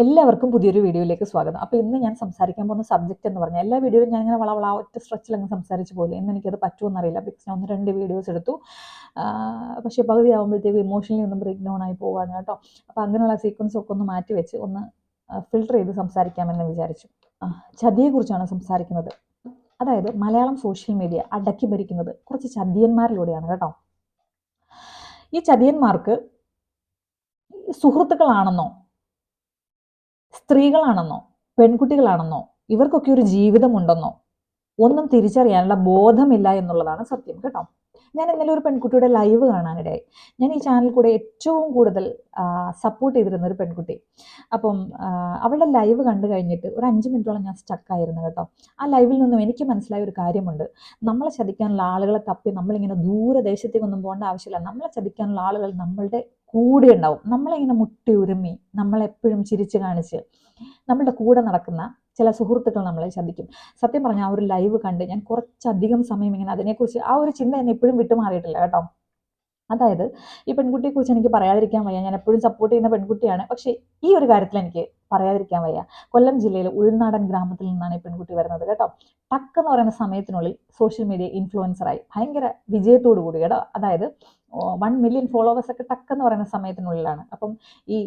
എല്ലാവർക്കും പുതിയൊരു വീഡിയോയിലേക്ക് സ്വാഗതം. അപ്പോൾ ഇന്ന് ഞാൻ സംസാരിക്കാൻ പോകുന്ന സബ്ജക്റ്റ് എന്ന് പറഞ്ഞാൽ എല്ലാ വീഡിയോയും ഞാൻ ഇങ്ങനെ വളവള ഒറ്റ സ്ട്രെച്ചിൽ അങ്ങ് സംസാരിച്ചു പോലെ. ഇന്ന് എനിക്കത് പറ്റുമെന്നറിയില്ല ബിക്കോസ് ഞാൻ ഒന്ന് രണ്ട് വീഡിയോസ് എടുത്തു. പക്ഷെ പകുതി ആകുമ്പോഴത്തേക്ക് ഇമോഷണലി ഒന്ന് ബ്രേക്ക് ഡൗൺ ആയി പോവാണ് കേട്ടോ. അപ്പോൾ അങ്ങനെയുള്ള സീക്വൻസ് ഒക്കെ ഒന്ന് മാറ്റി വെച്ച് ഒന്ന് ഫിൽട്ടർ ചെയ്ത് സംസാരിക്കാമെന്ന് വിചാരിച്ചു. ചതിയെ ചതിയെക്കുറിച്ചാണ് സംസാരിക്കുന്നത്. അതായത് മലയാളം സോഷ്യൽ മീഡിയ അടക്കി ഭരിക്കുന്നത് കുറച്ച് ചതിയന്മാരിലൂടെയാണ് കേട്ടോ. ഈ ചതിയന്മാർക്ക് സുഹൃത്തുക്കളാണെന്നോ സ്ത്രീകളാണെന്നോ പെൺകുട്ടികളാണെന്നോ ഇവർക്കൊക്കെ ഒരു ജീവിതമുണ്ടെന്നോ ഒന്നും തിരിച്ചറിയാനുള്ള ബോധമില്ല എന്നുള്ളതാണ് സത്യം കേട്ടോ. ഞാൻ ഇന്നലെ ഒരു പെൺകുട്ടിയുടെ ലൈവ് കാണാനിടയായി. ഞാൻ ഈ ചാനൽ കൂടെ ഏറ്റവും കൂടുതൽ സപ്പോർട്ട് ചെയ്തിരുന്ന ഒരു പെൺകുട്ടി. അപ്പം അവളുടെ ലൈവ് കണ്ടു കഴിഞ്ഞിട്ട് ഒരു അഞ്ച് മിനിറ്റോളം ഞാൻ സ്റ്റക്കായിരുന്നു കേട്ടോ. ആ ലൈവിൽ നിന്നും എനിക്ക് മനസ്സിലായ ഒരു കാര്യമുണ്ട്. നമ്മളെ ചതിക്കാനുള്ള ആളുകളെ തപ്പി നമ്മളിങ്ങനെ ദൂരദേശത്തേക്കൊന്നും പോകേണ്ട ആവശ്യമില്ല. നമ്മളെ ചതിക്കാനുള്ള ആളുകൾ നമ്മളുടെ കൂടെ ഉണ്ടാവും നമ്മളിങ്ങനെ മുട്ടി ഉരുമ്മി നമ്മളെപ്പോഴും ചിരിച്ച് കാണിച്ച് നമ്മളുടെ കൂടെ നടക്കുന്ന ചില സുഹൃത്തുക്കൾ നമ്മളെ ചതിക്കും സത്യം പറഞ്ഞാൽ ആ ഒരു ലൈവ് കണ്ട് ഞാൻ കുറച്ചധികം സമയം ഇങ്ങനെ അതിനെക്കുറിച്ച് ആ ഒരു ചിന്ത എന്നെ ഇപ്പോഴും വിട്ടുമാറിയിട്ടില്ല കേട്ടോ. അതായത് ഈ പെൺകുട്ടിയെക്കുറിച്ച് എനിക്ക് പറയാതിരിക്കാൻ വയ്യ. ഞാൻ എപ്പോഴും സപ്പോർട്ട് ചെയ്യുന്ന പെൺകുട്ടിയാണ്. പക്ഷേ ഈ ഒരു കാര്യത്തിൽ എനിക്ക് പറയാതിരിക്കാൻ വയ്യ. കൊല്ലം ജില്ലയിലെ ഉൾനാടൻ ഗ്രാമത്തിൽ നിന്നാണ് ഈ പെൺകുട്ടി വരുന്നത് കേട്ടോ. ടക്ക് എന്ന് പറയുന്ന സമയത്തിനുള്ളിൽ സോഷ്യൽ മീഡിയ ഇൻഫ്ലുവൻസറായി ഭയങ്കര വിജയത്തോടു കൂടി കേട്ടോ. അതായത് വൺ മില്യൺ ഫോളോവേഴ്സ് ഒക്കെ ടക്ക് എന്ന് പറയുന്ന സമയത്തിനുള്ളിലാണ്. അപ്പം ഈ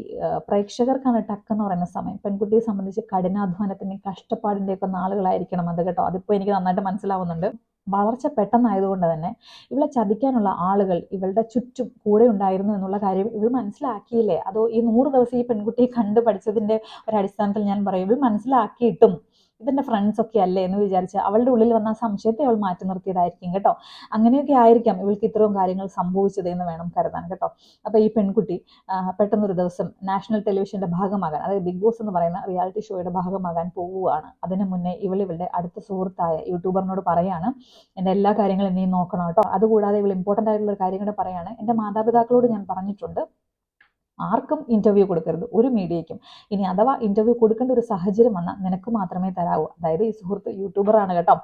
പ്രേക്ഷകർക്കാണ് ടക്ക് എന്ന് പറയുന്ന സമയം. പെൺകുട്ടിയെ സംബന്ധിച്ച് കഠിനാധ്വാനത്തിന്റെയും കഷ്ടപ്പാടിന്റെയൊക്കെ നാളുകളായിരിക്കണം അത് കേട്ടോ. അതിപ്പോൾ എനിക്ക് നന്നായിട്ട് മനസ്സിലാവുന്നുണ്ട്. വളർച്ച പെട്ടെന്നായതുകൊണ്ട് തന്നെ ഇവളെ ചതിക്കാനുള്ള ആളുകൾ ഇവളുടെ ചുറ്റും കൂടെ ഉണ്ടായിരുന്നു എന്നുള്ള കാര്യം ഇവൾ മനസ്സിലാക്കിയില്ലേ? അതോ ഈ നൂറ് ദിവസം ഈ പെൺകുട്ടിയെ കണ്ടു പഠിച്ചതിന്റെ ഒരു അടിസ്ഥാനത്തിൽ ഞാൻ പറയും ഇവൾ മനസ്സിലാക്കിയിട്ടും ഇതിന്റെ ഫ്രണ്ട്സ് ഒക്കെ അല്ലേ എന്ന് വിചാരിച്ച് അവളുടെ ഉള്ളിൽ വന്ന സംശയത്തെ അവൾ മാറ്റി നിർത്തിയതായിരിക്കും കേട്ടോ. അങ്ങനെയൊക്കെ ആയിരിക്കാം ഇവൾക്ക് ഇത്രയും കാര്യങ്ങൾ സംഭവിച്ചത് എന്ന് വേണം കരുതാൻ കേട്ടോ. അപ്പോൾ ഈ പെൺകുട്ടി പെട്ടെന്നൊരു ദിവസം നാഷണൽ ടെലിവിഷന്റെ ഭാഗമാകാൻ അതായത് ബിഗ് ബോസ് എന്ന് പറയുന്ന റിയാലിറ്റി ഷോയുടെ ഭാഗമാകാൻ പോവുകയാണ്. അതിനു മുന്നേ ഇവൾ ഇവളുടെ അടുത്ത സുഹൃത്തായ യൂട്യൂബറിനോട് പറയാണ് എന്റെ എല്ലാ കാര്യങ്ങളും നീ നോക്കണം കേട്ടോ. അതുകൂടാതെ ഇവൾ ഇമ്പോർട്ടന്റ് ആയിട്ടുള്ള ഒരു കാര്യം കൂടെ പറയാണ്. എന്റെ മാതാപിതാക്കളോട് ഞാൻ പറഞ്ഞിട്ടുണ്ട് ആർക്കും ഇന്റർവ്യൂ കൊടുക്കരുത്. ഒരു മീഡിയയ്ക്കും. ഇനി അഥവാ ഇന്റർവ്യൂ കൊടുക്കേണ്ട ഒരു സാഹചര്യം വന്നാൽ നിനക്ക് മാത്രമേ തരാവൂ. അതായത് ഈ സുഹൃത്ത് യൂട്യൂബറാണ് കേട്ടോ.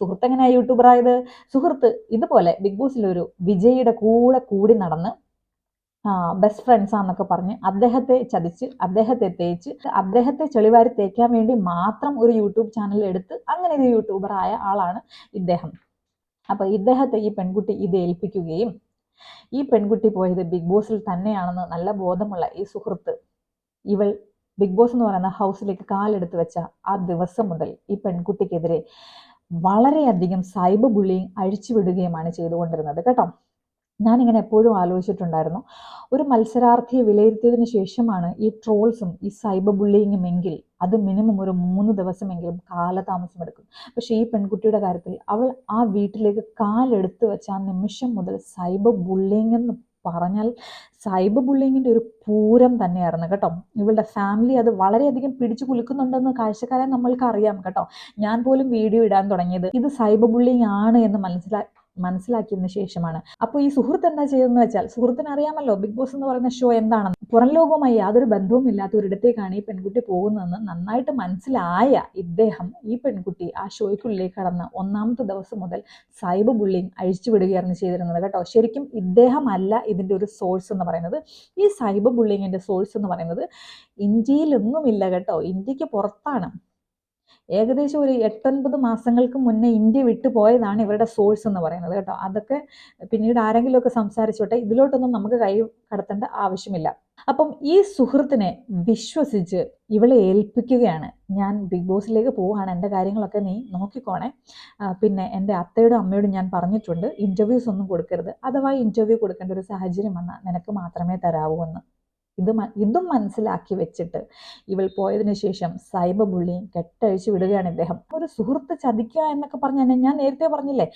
സുഹൃത്ത് എങ്ങനെയാണ് യൂട്യൂബറായത് സുഹൃത്ത് ഇതുപോലെ ബിഗ് ബോസിലൊരു വിജയിയുടെ കൂടെ കൂടി നടന്ന് ബെസ്റ്റ് ഫ്രണ്ട്സ് ആണെന്നൊക്കെ പറഞ്ഞ് അദ്ദേഹത്തെ ചതിച്ച് അദ്ദേഹത്തെ തേച്ച് അദ്ദേഹത്തെ ചെളിവാരി തേക്കാൻ വേണ്ടി മാത്രം ഒരു യൂട്യൂബ് ചാനൽ എടുത്ത് അങ്ങനെ ഒരു യൂട്യൂബറായ ആളാണ് ഇദ്ദേഹം. അപ്പോൾ ഇദ്ദേഹത്തെ ഈ പെൺകുട്ടി ഇത് ഏൽപ്പിക്കുകയും ഈ പെൺകുട്ടി പോയത് ബിഗ് ബോസിൽ തന്നെയാണെന്ന് നല്ല ബോധമുള്ള ഈ സുഹൃത്ത് ഇവൾ ബിഗ് ബോസ് എന്ന് പറയുന്ന ഹൗസിലേക്ക് കാലെടുത്ത് വെച്ച ആ ദിവസം മുതൽ ഈ പെൺകുട്ടിക്കെതിരെ വളരെയധികം സൈബർ ബുള്ളിങ് അഴിച്ചുവിടുകയുമാണ് ചെയ്തുകൊണ്ടിരുന്നത് കേട്ടോ. ഞാനിങ്ങനെ എപ്പോഴും ആലോചിച്ചിട്ടുണ്ടായിരുന്നു ഒരു മത്സരാർത്ഥിയെ വിലയിരുത്തിയതിനു ശേഷമാണ് ഈ ട്രോൾസും ഈ സൈബർ ബുള്ളിങ്ങും എങ്കിൽ അത് മിനിമം ഒരു മൂന്ന് ദിവസമെങ്കിലും കാലതാമസം എടുക്കും പക്ഷേ ഈ പെൺകുട്ടിയുടെ കാര്യത്തിൽ അവൾ ആ വീട്ടിലേക്ക് കാലെടുത്ത് വെച്ച ആ നിമിഷം മുതൽ സൈബർ ബുള്ളിങ് എന്ന് പറഞ്ഞാൽ സൈബർ ബുള്ളിങ്ങിന്റെ ഒരു പൂരം തന്നെയായിരുന്നു കേട്ടോ. ഇവളുടെ ഫാമിലി അത് വളരെയധികം പിടിച്ചു കുലുക്കുന്നുണ്ടെന്ന് കാഴ്ചക്കാരെ നമ്മൾക്ക് അറിയാം കേട്ടോ. ഞാൻ പോലും വീഡിയോ ഇടാൻ തുടങ്ങിയത്. ഇത് സൈബർ ബുള്ളിങ് ആണ് എന്ന് മനസ്സിലാ മനസ്സിലാക്കിയതിന് ശേഷമാണ്. അപ്പോൾ ഈ സുഹൃത്ത് എന്താ ചെയ്തതെന്ന് വെച്ചാൽ സുഹൃത്തിന് അറിയാമല്ലോ ബിഗ് ബോസ് എന്ന് പറയുന്ന ഷോ എന്താണെന്ന്. പുറം ലോകവുമായി യാതൊരു ബന്ധവും ഇല്ലാത്ത ഒരിടത്തേക്കാണ് ഈ പെൺകുട്ടി പോകുന്നതെന്ന് നന്നായിട്ട് മനസ്സിലായ ഇദ്ദേഹം ഈ പെൺകുട്ടി ആ ഷോയ്ക്കുള്ളിലേക്ക് കടന്ന ഒന്നാമത്തെ ദിവസം മുതൽ സൈബർ ബുള്ളിങ് അഴിച്ചു വിടുകയായിരുന്നു ചെയ്തിരുന്നത് കേട്ടോ. ശരിക്കും ഇദ്ദേഹമല്ല ഇതിന്റെ ഒരു സോഴ്സ് എന്ന് പറയുന്നത്. ഈ സൈബർ ബുള്ളിങ്ങിന്റെ സോഴ്സ് എന്ന് പറയുന്നത് ഇന്ത്യയിലൊന്നുമില്ല കേട്ടോ. ഇന്ത്യയ്ക്ക് പുറത്താണ്. ഏകദേശം ഒരു എട്ടൊൻപത് മാസങ്ങൾക്ക് മുന്നേ ഇന്ത്യ വിട്ടു പോയതാണ് ഇവരുടെ സോഴ്സ് എന്ന് പറയുന്നത് കേട്ടോ. അതൊക്കെ പിന്നീട് ആരെങ്കിലുമൊക്കെ സംസാരിച്ചോട്ടെ ഇതിലോട്ടൊന്നും നമുക്ക് കൈ കടത്തേണ്ട ആവശ്യമില്ല. അപ്പം ഈ സുഹൃത്തിനെ വിശ്വസിച്ച് ഇവളെ ഏൽപ്പിക്കുകയാണ്. ഞാൻ ബിഗ് ബോസിലേക്ക് പോവുകയാണ്. എന്റെ കാര്യങ്ങളൊക്കെ നീ നോക്കിക്കോണേ. പിന്നെ എന്റെ അത്തയോടും അമ്മയോടും ഞാൻ പറഞ്ഞിട്ടുണ്ട് ഇന്റർവ്യൂസ് ഒന്നും കൊടുക്കരുത്. അഥവാ ഇന്റർവ്യൂ കൊടുക്കേണ്ട ഒരു സാഹചര്യം വന്നാൽ നിനക്ക് മാത്രമേ തരാവൂ എന്ന്. ഇത് ഇതും മനസ്സിലാക്കി വെച്ചിട്ട് ഇവൾ പോയതിന് ശേഷം സൈബർ ബുള്ളിയും കെട്ടഴിച്ചു വിടുകയാണ് ഇദ്ദേഹം. ഒരു സുഹൃത്ത് ചതിക്കുക എന്നൊക്കെ പറഞ്ഞാൽ ഞാൻ നേരത്തെ പറഞ്ഞില്ലേ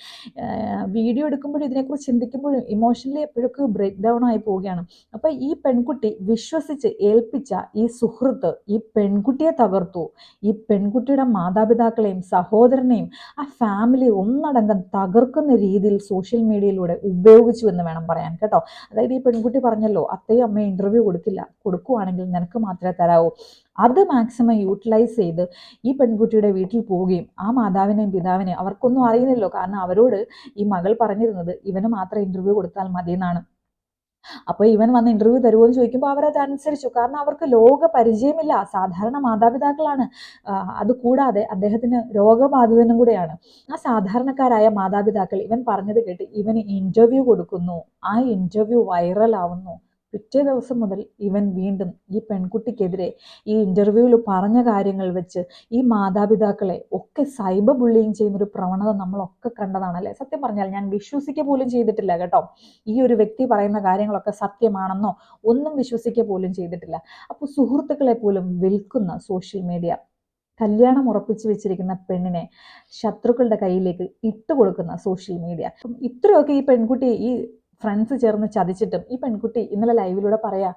വീഡിയോ എടുക്കുമ്പോഴും ഇതിനെക്കുറിച്ച് ചിന്തിക്കുമ്പോഴും ഇമോഷണലി എപ്പോഴൊക്കെ ബ്രേക്ക് ഡൗൺ ആയി പോവുകയാണ്. അപ്പോൾ ഈ പെൺകുട്ടി വിശ്വസിച്ച് ഏൽപ്പിച്ച ഈ സുഹൃത്ത് ഈ പെൺകുട്ടിയെ തകർത്തു. ഈ പെൺകുട്ടിയുടെ മാതാപിതാക്കളെയും സഹോദരനെയും ആ ഫാമിലി ഒന്നടങ്കം തകർക്കുന്ന രീതിയിൽ സോഷ്യൽ മീഡിയയിലൂടെ ഉപയോഗിച്ചു എന്ന് വേണം പറയാൻ കേട്ടോ. അതായത് ഈ പെൺകുട്ടി പറഞ്ഞല്ലോ അത്തയും അമ്മയും ഇന്റർവ്യൂ കൊടുക്കില്ല കൊടുക്കുവാണെങ്കിൽ നിനക്ക് മാത്രമേ തരാവൂ. അത് മാക്സിമം യൂട്ടിലൈസ് ചെയ്ത് ഈ പെൺകുട്ടിയുടെ വീട്ടിൽ പോവുകയും ആ മാതാവിനെയും പിതാവിനെയും അവർക്കൊന്നും അറിയുന്നില്ലല്ലോ കാരണം അവരോട് ഈ മകൾ പറഞ്ഞിരുന്നത് ഇവന് മാത്രം ഇന്റർവ്യൂ കൊടുത്താൽ മതി എന്നാണ് അപ്പോൾ ഇവൻ വന്ന് ഇന്റർവ്യൂ തരുമോ എന്ന് ചോദിക്കുമ്പോൾ അവരത് അനുസരിച്ചു കാരണം അവർക്ക് ലോക പരിചയമില്ല. സാധാരണ മാതാപിതാക്കളാണ്. അത് അതുകൂടാതെ അദ്ദേഹത്തിന് രോഗബാധിതനും കൂടെയാണ്. ആ സാധാരണക്കാരായ മാതാപിതാക്കൾ ഇവൻ പറഞ്ഞത് കേട്ട് ഇവന് ഇന്റർവ്യൂ കൊടുക്കുന്നു. ആ ഇന്റർവ്യൂ വൈറലാവുന്നു പിറ്റേ ദിവസം മുതൽ ഇവൻ വീണ്ടും ഈ പെൺകുട്ടിക്കെതിരെ ഈ ഇന്റർവ്യൂവിൽ പറഞ്ഞ കാര്യങ്ങൾ വെച്ച് ഈ മാതാപിതാക്കളെ ഒക്കെ സൈബർ ബുള്ളിങ് ചെയ്യുന്നൊരു പ്രവണത നമ്മളൊക്കെ കണ്ടതാണ് അല്ലേ സത്യം പറഞ്ഞാൽ ഞാൻ വിശ്വസിക്കുക പോലും ചെയ്തിട്ടില്ല കേട്ടോ. ഈ ഒരു വ്യക്തി പറയുന്ന കാര്യങ്ങളൊക്കെ സത്യമാണെന്നോ ഒന്നും വിശ്വസിക്കുക പോലും ചെയ്തിട്ടില്ല. അപ്പോൾ സുഹൃത്തുക്കളെ പോലും വിൽക്കുന്ന സോഷ്യൽ മീഡിയ കല്യാണം ഉറപ്പിച്ചു വെച്ചിരിക്കുന്ന പെണ്ണിനെ ശത്രുക്കളുടെ കയ്യിലേക്ക് ഇട്ടുകൊടുക്കുന്ന സോഷ്യൽ മീഡിയ ഇത്രയൊക്കെ ഈ പെൺകുട്ടി ഈ ഫ്രണ്ട്സ് ചേർന്ന് ചതിച്ചിട്ടും ഈ പെൺകുട്ടി ഇന്നലെ ലൈവിലൂടെ പറയാ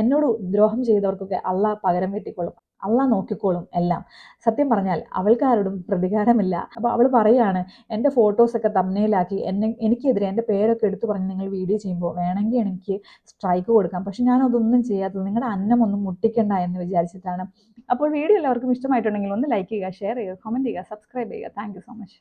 എന്നോട് ദ്രോഹം ചെയ്തവർക്കൊക്കെ അള്ള പകരം വെട്ടിക്കൊള്ളും അള്ള നോക്കിക്കോളും എല്ലാം. സത്യം പറഞ്ഞാൽ അവൾക്കാരോടും പ്രതികാരമില്ല. അപ്പോൾ അവൾ പറയാണ് എന്റെ ഫോട്ടോസൊക്കെ തമ്മനയിലാക്കി എന്നെ എനിക്കെതിരെ എന്റെ പേരൊക്കെ എടുത്തു പറഞ്ഞ് നിങ്ങൾ വീഡിയോ ചെയ്യുമ്പോൾ വേണമെങ്കിൽ എനിക്ക് സ്ട്രൈക്ക് കൊടുക്കാം പക്ഷെ ഞാൻ അതൊന്നും ചെയ്യാത്തത് നിങ്ങളുടെ അന്നം ഒന്നും മുട്ടിക്കണ്ട എന്ന് വിചാരിച്ചിട്ടാണ്. അപ്പോൾ വീഡിയോ എല്ലാവർക്കും ഇഷ്ടമായിട്ടുണ്ടെങ്കിൽ ഒന്ന് ലൈക്ക് ചെയ്യുക ഷെയർ ചെയ്യുക കമന്റ് ചെയ്യുക സബ്സ്ക്രൈബ് ചെയ്യുക. Thank so much